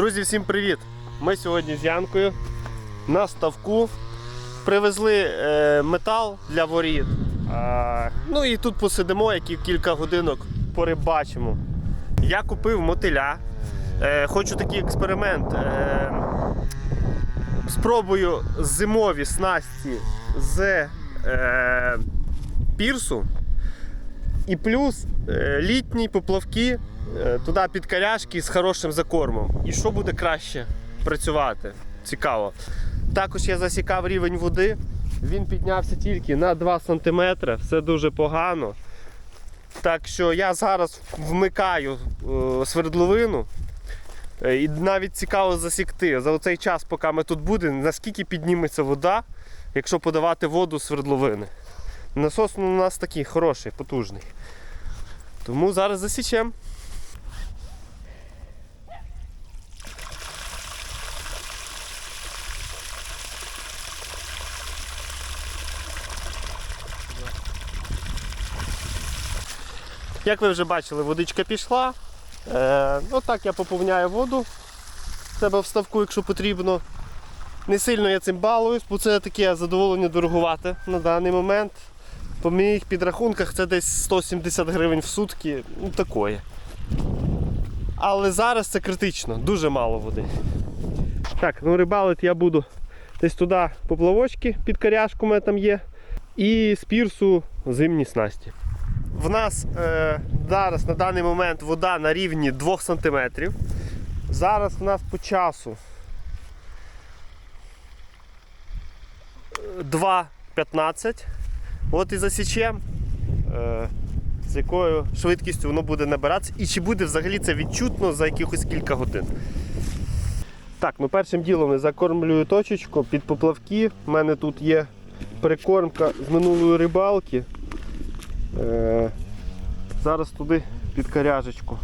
Друзі, всім привіт! Ми сьогодні з Янкою на ставку привезли е, метал для воріт. Ну і тут посидимо, які кілька годинок порибачимо. Я купив мотиля. Е, хочу такий експеримент. Е, спробую зимові снасті з пірсу. І плюс літні поплавки туди під каряшки з хорошим закормом. І що буде краще працювати? Цікаво. Також я засікав рівень води. Він піднявся тільки на 2 см. Все дуже погано. Так що я зараз вмикаю е, свердловину. Е, І навіть цікаво засікти за цей час, поки ми тут будемо, наскільки підніметься вода, якщо подавати воду з свердловини. Насос у нас такий хороший, потужний. Тому зараз засічемо. Як ви вже бачили, водичка пішла. Е, отак я поповняю воду в себе в ставку, якщо потрібно. Не сильно я цим балуюсь, бо це таке задоволення дорогувати на даний момент. По моїх підрахунках це десь 170 гривень в сутки. Ну такое. Але зараз це критично, дуже мало води. Так, ну рибалити я буду десь туди поплавочки під коряшку у мене там є. І з пірсу зимні снасті. В нас е, зараз на даний момент вода на рівні 2 см. Зараз в нас по часу 2.15. От і засічемо, е, з якою швидкістю воно буде набиратися і чи буде взагалі це відчутно за якихось кілька годин. Так, ну першим ділом я закормлюю точечку під поплавки. У мене тут є прикормка з минулої рибалки. Е, зараз туди під коряжечку.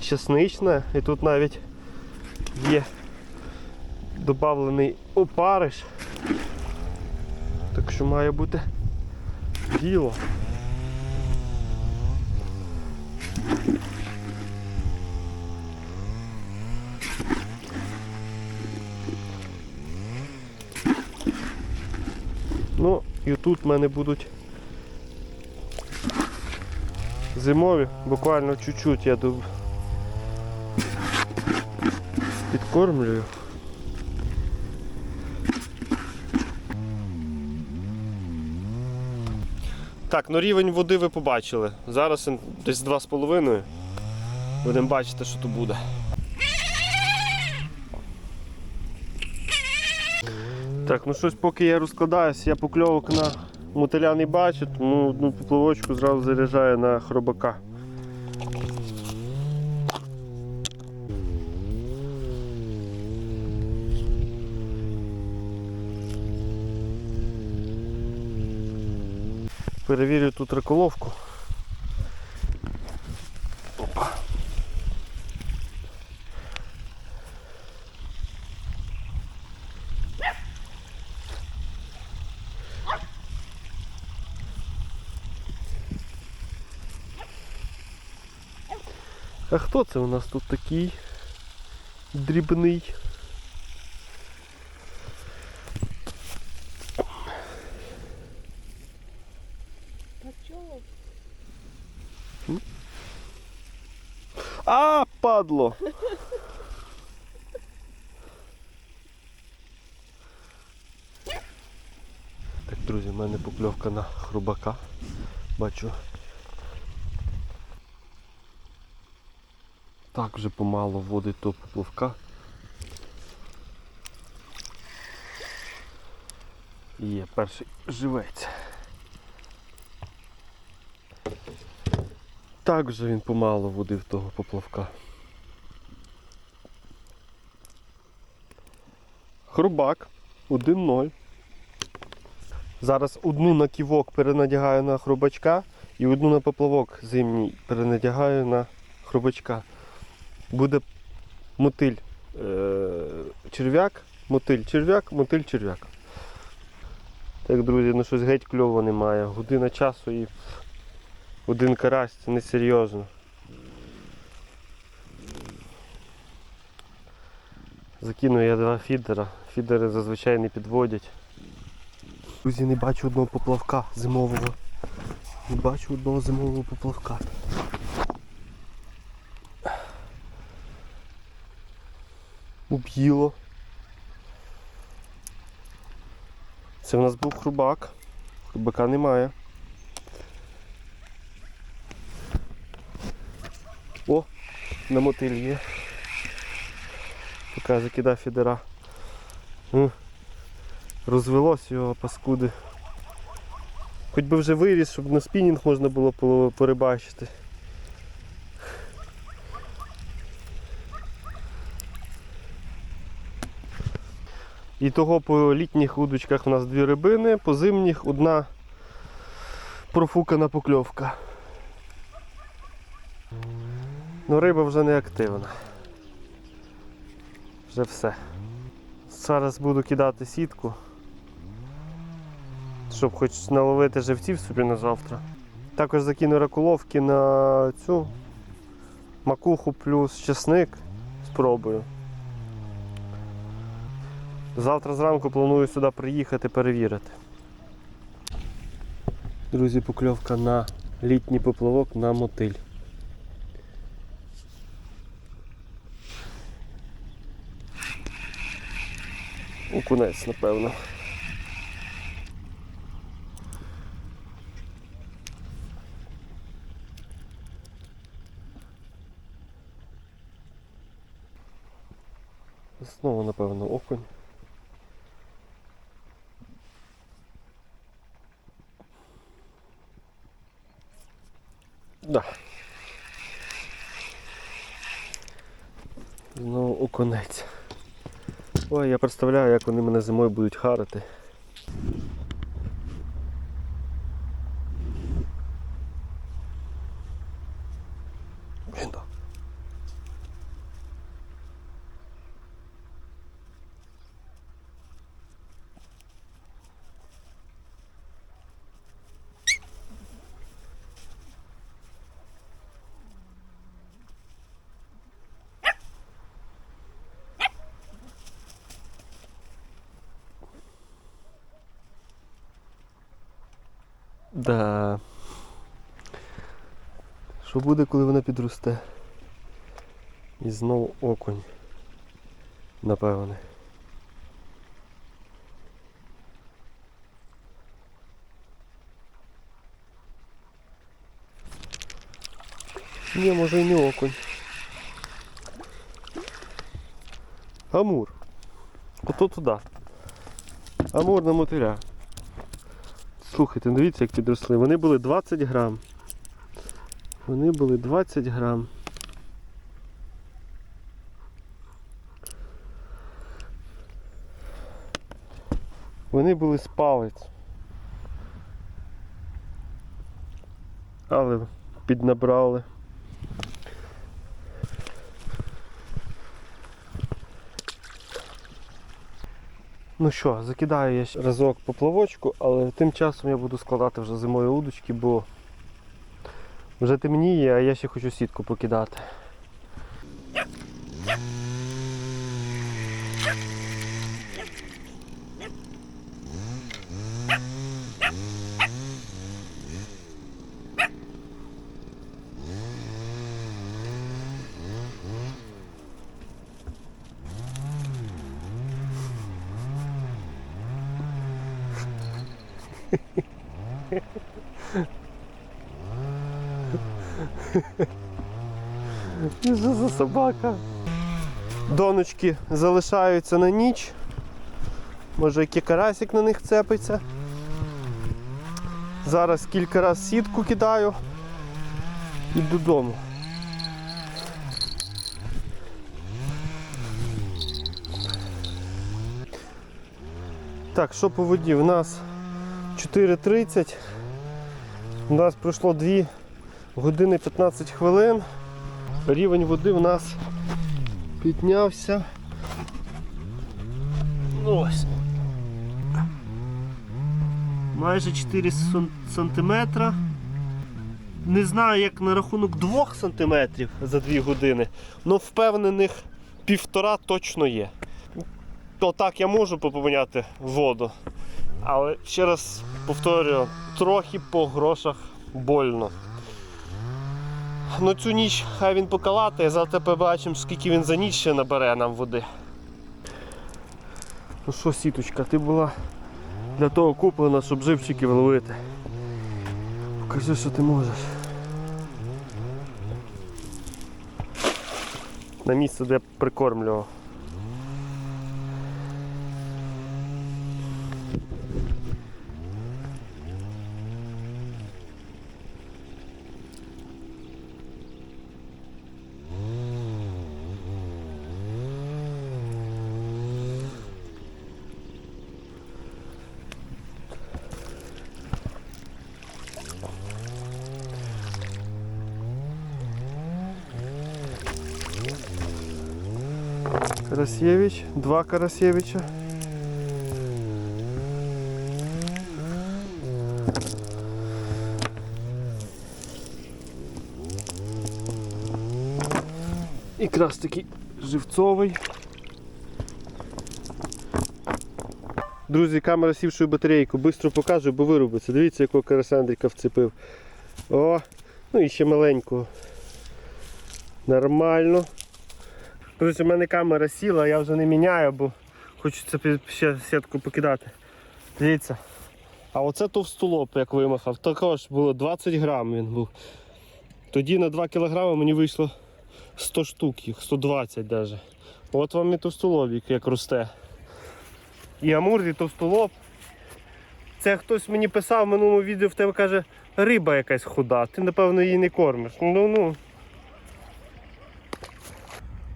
Чеснична і тут навіть є додавлений опариш. Так що має бути діло. Ну, і тут в мене будуть зимові, буквально чуть-чуть я доб... підкормлюю. Так, ну рівень води ви побачили. Зараз десь 2,5. Будемо бачити, що тут буде. Так, ну щось поки я розкладаюсь, я покльовок на мотиля не бачить, тому одну поплавочку зразу заряджає на хробака. Перевірю тут реколовку. А хто це у нас тут такий дрібний? А, падло! Так, друзі, в мене покльовка на хрубака. Бачу. Так вже помало вводить того поплавка. Є перший живець. Так вже він помало водив того поплавка. Хрубак 1-0. Зараз одну на ківок перенадягаю на хрубачка і одну на поплавок зимній перенадягаю на хрубачка. Буде мотиль е- черв'як, мотиль черв'як, мотиль черв'як. Так, друзі, ну щось геть кльово немає. Година часу і один карась, це несерйозно. Закину я два фідера. Фідери зазвичай не підводять. Друзі, не бачу одного поплавка зимового. Не бачу одного зимового поплавка. Уб'їло. Це в нас був хрубак. Хрубака немає. О, на мотиль є. Поки закидав фідера. Розвелось його паскуди. Хоч би вже виріс, щоб на спінінг можна було порибачити. І того по літніх удочках у нас дві рибини, по зимніх одна профукана покльовка. Ну риба вже не активна. Вже все. Зараз буду кидати сітку, щоб хоч наловити живців собі на завтра. Також закину ракуловки на цю макуху плюс чесник. Спробую. Завтра зранку планую сюди приїхати перевірити. Друзі, покльовка на літній поплавок на мотиль. Окунець, напевно. Знову, напевно, окунь. Да. Окунець. Ой, я представляю, як вони мене зимою будуть харити. Він да. Да. Що буде, коли вона підросте? І знову окунь. Напевне. Ні, може і не окунь. Амур. Ото туди. Амур на мотиля. Слухайте, дивіться, як підросли. Вони були 20 грам. Вони були 20 грам. Вони були з палець. Але піднабрали. Ну що, закидаю я ще разок поплавочку, але тим часом я буду складати вже зимою удочки, бо вже темніє, а я ще хочу сітку покидати. Що за собака? Доночки залишаються на ніч. Може який карасик на них цепиться. Зараз кілька разів сітку кидаю і додому. Так, що по воді? У нас 4.30. У нас пройшло 2 години 15 хвилин. Рівень води у нас піднявся. Ось. Майже 4 сан- сантиметра. Не знаю, як на рахунок 2 сантиметрів за 2 години, але впевнених півтора точно є. отак я можу поповняти воду. Але ще раз повторюю, трохи по грошах больно. Ну цю ніч хай він покалатає, завтра побачимо, скільки він за ніч ще набере нам води. Ну що, сіточка, ти була для того куплена, щоб живчиків ловити. Покажи, що ти можеш. На місце, де прикормлював. Карасєвич, два Карасєвича. Якраз такий живцовий. Друзі, камера сівшою батарейку, швидко покажу, бо вирубиться. Дивіться, якого карасендрика вцепив. О, ну і ще маленького. Нормально. Друзі, у мене камера сіла, я вже не міняю, бо хочеться ще сітку покидати. Дивіться. А оце товстолоб, як вимахав, також було 20 грам він був. Тоді на 2 кілограми мені вийшло 100 штук їх, 120 навіть. От вам і товстолобік як росте. І амур, і товстолоб. Це хтось мені писав в минулому відео, в тебе каже, риба якась худа, ти напевно її не кормиш. Ну ну.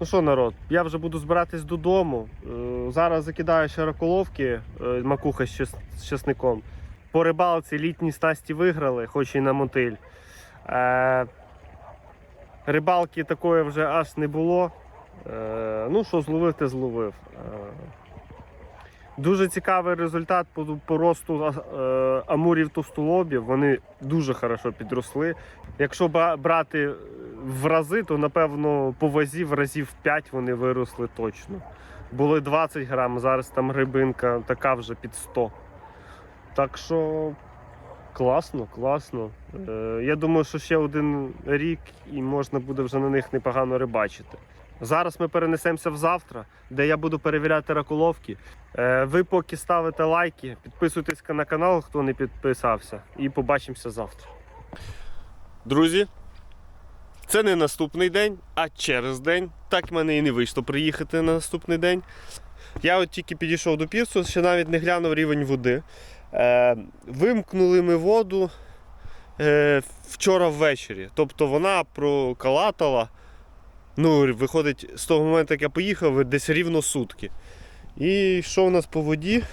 Ну що, народ, я вже буду збиратись додому. Е, Зараз закидаю ще раколовки, е, макуха з часником. По рибалці літні стасті виграли, хоч і на мотиль. Е, рибалки такої вже аж не було. Ну, що зловив, те зловив. Дуже цікавий результат по, росту амурів товстолобів. Вони дуже хорошо підросли. Якщо брати в рази, то напевно по вазі в разів 5 вони виросли точно. Були 20 грам, зараз там рибинка така вже під 100. Так що класно, класно. Е, я думаю, що ще один рік і можна буде вже на них непогано рибачити. Зараз ми перенесемося в завтра, де я буду перевіряти раколовки. Е, ви поки ставите лайки, підписуйтесь на канал, хто не підписався, і побачимося завтра. Друзі, це не наступний день, а через день. Так в мене і не вийшло приїхати на наступний день. Я от тільки підійшов до пірсу, ще навіть не глянув рівень води. Е, вимкнули ми воду е, вчора ввечері. Тобто вона прокалатала. Ну, виходить, з того моменту, як я поїхав, десь рівно сутки. І що у нас по воді?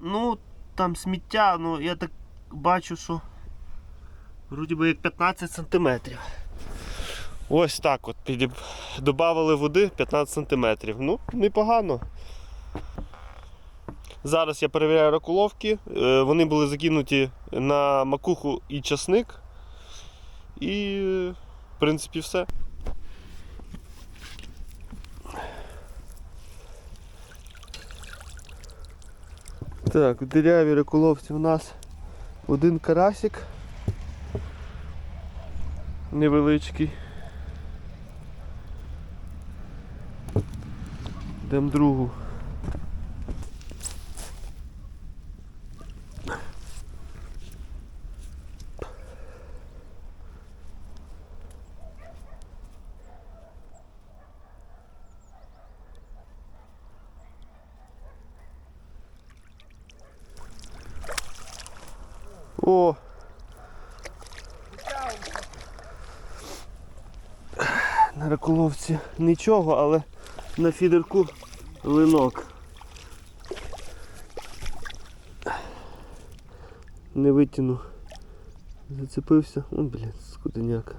Ну, там сміття, ну я так бачу, що вроді би як 15 сантиметрів. Ось так от підіб... Добавили води 15 сантиметрів. Ну, непогано. Зараз я перевіряю ракуловки. Е, Вони були закинуті на макуху і часник. І, в принципі, все. Так, в дереві реколовці у нас один карасик. Невеличкий. Йдемо другу. О! На раколовці нічого, але на фідерку линок. Не витягну. Зацепився. О, блін, скотиняка.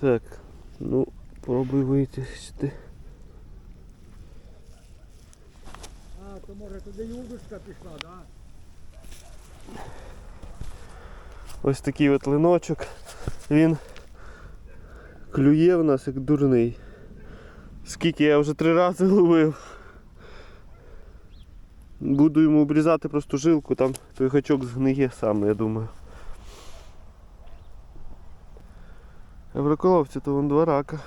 Так, ну, пробуй вийти сюди. А, то може туди і удочка пішла, так? Да? Ось такий от линочок. Він Клює в нас як дурний. Скільки я вже три рази ловив. Буду йому обрізати просто жилку, там той гачок згниє сам, я думаю. А в то вон два рака.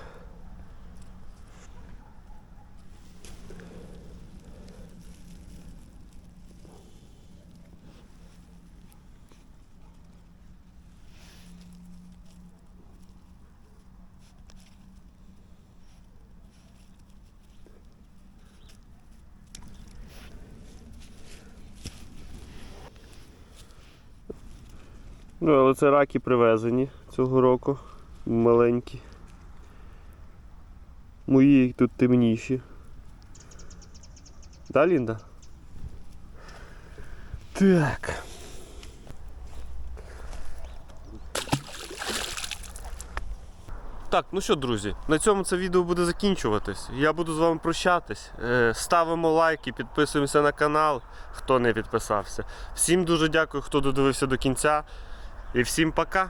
Ну, але це раки привезені цього року. Маленькі. Мої тут темніші. Да, Лінда? Так. Так, ну що, друзі, на цьому це відео буде закінчуватись. Я буду з вами прощатись. Е, Ставимо лайки, підписуємося на канал, хто не підписався. Всім дуже дякую, хто додивився до кінця. І всім пока!